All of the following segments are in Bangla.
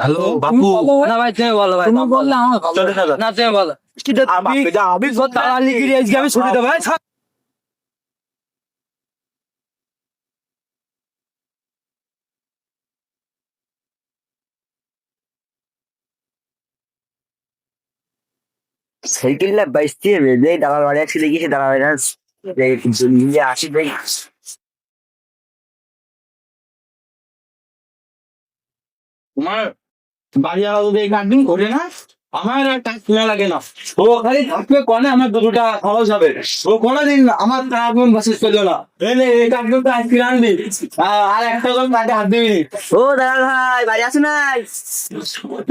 হ্যালো বাপু। না ভাই তুমি বলো ভাই তুমি বললে আমার ভালো না তুমি বলো। আমি আমি দালালি গিরি আজকে আমি ছুটি দেবো এই, ছাড়। সাইকেলটা বাইসতে হবে যে বাড়ি আছে দেখি সে দালাল বাড়ি নিয়ে আসি দেখ। তোমার বাড়ি আলা যদি গার্ডেন করে না আমার আর টাকা কেনা লাগে না। ও খালি থাকবে কনে আমার দুটো টাকা খরচ হবে। ও কোনোদিন আমার কোন বাসে চলল না। এই নে, গার্ডেন তো আইসক্রিম আনবি। আর একটা কোন কাটে হাত দিবি। নি। ও দালাল ভাই বাড়ি আছে নাই?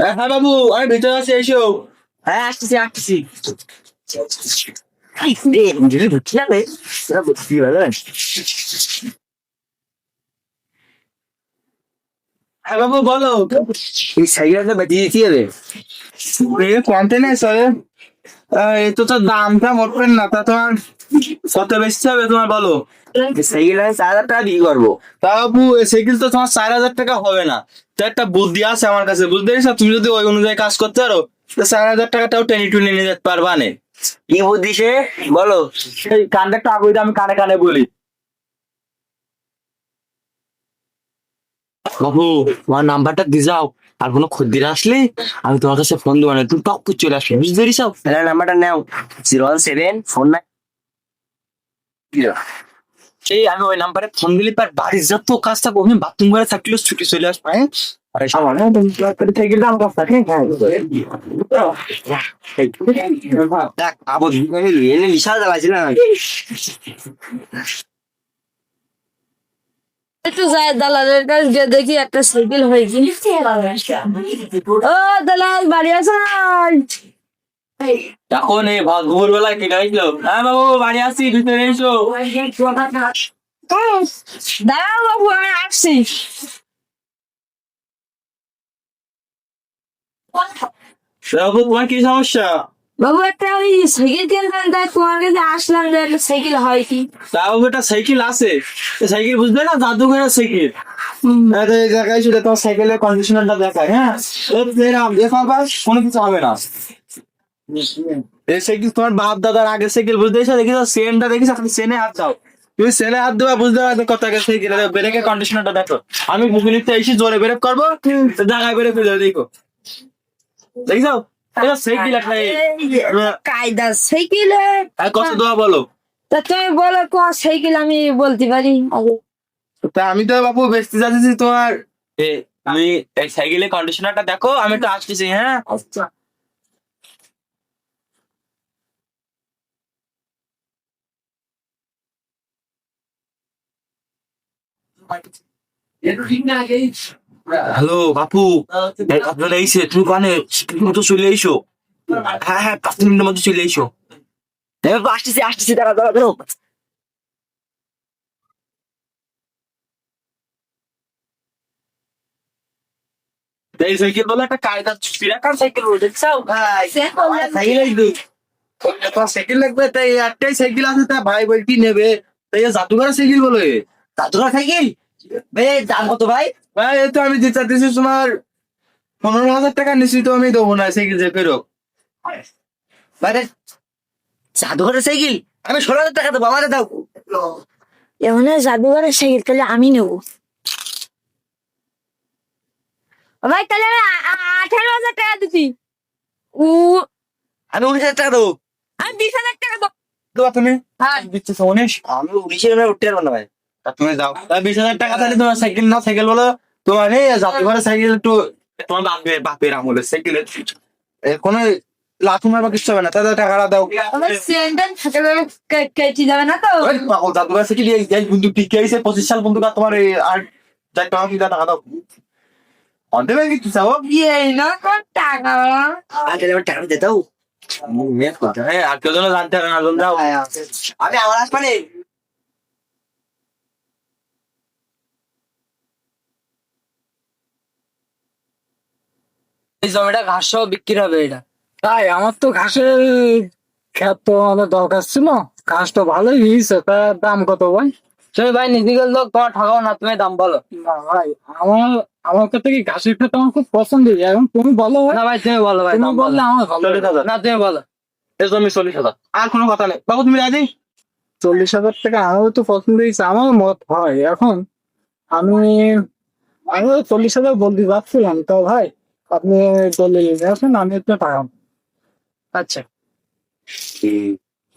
এ, হ্যাঁ বাবু আমি ভিতরে আছি এসো। হ্যাঁ আসতেছি আসতেছি। রে, যদি রে। বুঝতে পারবে হ্যাঁ বাবু বলো। এই সাইকেলটা বেঁচে দিতে হবে এ কন্টেনার সরে এই তো তোর দামটা মোটবেন না তা তোমার কত বেশি হবে তোমার বলো। সাইকেল আমি চার হাজার টাকা বিক্রি করব। তা বাবু সাইকেল তো তোমার চার হাজার টাকা হবে না। তো একটা বুদ্ধি আছে আমার কাছে বুঝতে পেরেছ? তুমি যদি ওই অনুযায়ী কাজ করতে পারো তো চার হাজার টাকাটাও টেনে টুনে নিয়ে যেতে পারবা নে। কি বুদ্ধি সে? বলো। এই কানটা টাকা আমি কানে কানে বলি। বাবু তোমার নাম্বারটা দিয়ে যাও। আর কোনো খদ্দের আসলে আমি তোমার কাছে ফোন দেবো না। তুমি টক করে চলে আসবে বুঝতে পেরেছ? তাহলে নাম্বারটা নাও। Zero one seven four nine এই আমি ওই নাম্বারে ফোন দিলে পার বাড়ির যত কাজ থাকব আমি বাথরুম ঘরে থাকলেও ছুটি চলে আসব হ্যাঁ? আরে আমার থাকে দেখ আবার বিশাল জ্বালাইছিল না একটু যাই দালালের কাছে গিয়ে দেখি একটা সাইকেল হয়েছে। ও দালাল বাড়ি ভোর বেলা কেটে আসলো হ্যাঁ বাবু বাড়ি আসছি ভিতরে এসো। দাঁড়াও বাবু আমি আসছি। বাবু তোমার কি সমস্যা? বাবু একটা ওই সাইকেল তাই তোমার কাছে আসলাম যে একটা সাইকেল হয় কি? তা বাবু একটা সাইকেল আছে। সাইকেল বুঝবে না? জাদুঘরের সাইকেল। আরে এই জায়গায় শুধু তোমার সাইকেলের কন্ডিশনারটা দেখায় হ্যাঁ? এরকম দেখো বাস কোনো কিছু হবে না। এই সাইকেল তোমার বাপ দাদার আগের সাইকেল বুঝতে দেখি সেনটা দেখিস আপনি সেনে হাত দাও। তুমি সেনে হাত দেওয়া বুঝতে পারবে কত আগে সাইকেল ব্রেকের কন্ডিশনারটা দেখো। আমি মুখে এসে জোরে ব্রেক করব জায়গায় ব্রেক হয়ে যাবে দেখো। একটা কায়দা সাইকেল কত দেওয়া বলো। তা তুমি বলো কোন সাইকেল আমি বলতে পারি। তা আমি তো বাবু বেচতে যাচ্ছি তোমার। আমি এই সাইকেলের কন্ডিশনারটা দেখো আমি তো আসতেছি হ্যাঁ? আচ্ছা। হ্যালো বাপু। এই আপনারা এইছে তুমি কানে মতো চলে এসো। হ্যাঁ হ্যাঁ পাঁচ মিনিটের মধ্যে চলে এসো। আসতেছি আসতেছি দাঁড়া দাঁড়া এই সাইকেল বলে একটা কায়দা সাইকেল ভাই। সাইকেল আসবে তোমার সাইকেল লাগবে তাই একটাই সাইকেল আছে তা ভাই বল কি নেবে? তাই এই জাদুঘরের সাইকেল বলে। দাদুরা সাইকেল? বে দাম কত ভাই? ভাই এই তো আমি দিতে তোমার পনেরো হাজার টাকা নিশ্চিত তো আমি দেবো না সাইকেল যে ফেরো বাইরে জাদুঘরের সাইকেল? আমি ষোলো হাজার টাকা দেবো আমাকে দাও। এমন জাদুঘরের সাইকেল তাহলে আমি নেব। ভাই তাহলে আমি আঠারো হাজার টাকা দিচ্ছি উ আমি উনিশ হাজার টাকা দেবো। আমি বিশ হাজার টাকা দেবো। দেবা তুমি? হ্যাঁ। দিচ্ছে উনিশ। আমি উনিশের উঠতে পারব না ভাই। তুমি যাও বিশ হাজার টাকা তাহলে তোমার সাইকেল না সাইকেল বলো তোমার এই সাইকেল একটু তোমার বাপের বাপের কোনো লাথু মারবা কিছু হবে না তাদের টাকাটা দাও যাবে না তো সাইকেল বন্দুক টিকে আইছে পঁচিশ সাল আর তোমার এই আর যাই টাকা কি টাকা দাও অন্তে ভাই কিছু চাও না কোন টাকা আগে আমার টাকা দিয়ে দাও হ্যাঁ আর কেউ যেন জানতে পারে না জানতে আমি আমার আসমানে এই জমিটা ঘাস সহ বিক্রি হবে এটা। তাই আমার তো ঘাসের খেত তো আমাদের দরকার ছিল। ঘাস তো ভালোই হয়েছে তা দাম কত ভাই? তুমি ভাই নিজেদের লোক তোমার ঠকাও না তুমি দাম বলো। না ভাই আমার আমার কাছে কি ঘাসের খেতে আমার খুব পছন্দ এখন তুমি বলো ভাই। না ভাই তুমি বলো ভাই তুমি বললে আমার ভালো না তুমি বলো। এই জমি চল্লিশ হাজার। আর কোনো কথা নেই। বাবু তুমি রাজি চল্লিশ হাজার টাকা আমারও তো পছন্দ হয়েছে আমার মত হয়। এখন আমি আমি চল্লিশ হাজার বলতে যাচ্ছিলাম তো ভাই। আপনি চল্লিশ আসেন আমি একটু টাকা আচ্ছা।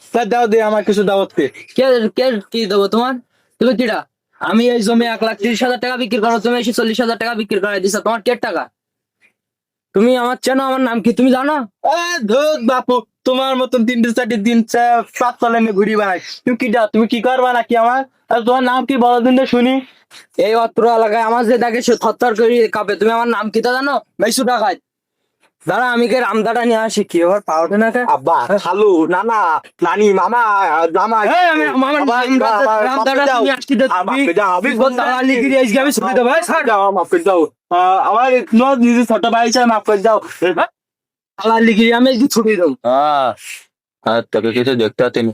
স্যার দাও দিয়ে আমার কিছু দাওয়াত কে কে কে কি দেবো তোমার? তুমি কিরা আমি এই জমি এক লাখ তিরিশ হাজার টাকা বিক্রি করো তুমি এসে চল্লিশ হাজার টাকা বিক্রি করে দিছো। তোমার কে টাকা? তুমি আমার চেনো আমার নাম কি তুমি জানো? ধোক ধুত বাপু তোমার মতন তিনটে চারটে দিন পাঁচ সালে আমি ঘুরি বানাই। তুমি কি যাও তুমি কি করবা নাকি আমার? আর তোমার নাম কি বলো দিন শুনি। এই অত্র এলাকায় আমার যে দেখে সে থরথর করে কাঁপে তুমি আমার নাম কি তা জানো? মেসু টাকায় দাঁড়া আমি কে রামদাটা নিয়ে আসি? কি এবার পাওয়াটা না কে আব্বা খালু নানা নানি মামা মামা আমি রামদাটা আসছি? তো আজকে ছুটি দেবো। যাও মাফ করে দাও। আমার নিজের ছোট ভাই চাই মাফ করে দাও। গিরি আমি আজকে ছুটি দেবো। হ্যাঁ আর তোকে কিছু দেখতে হতেনি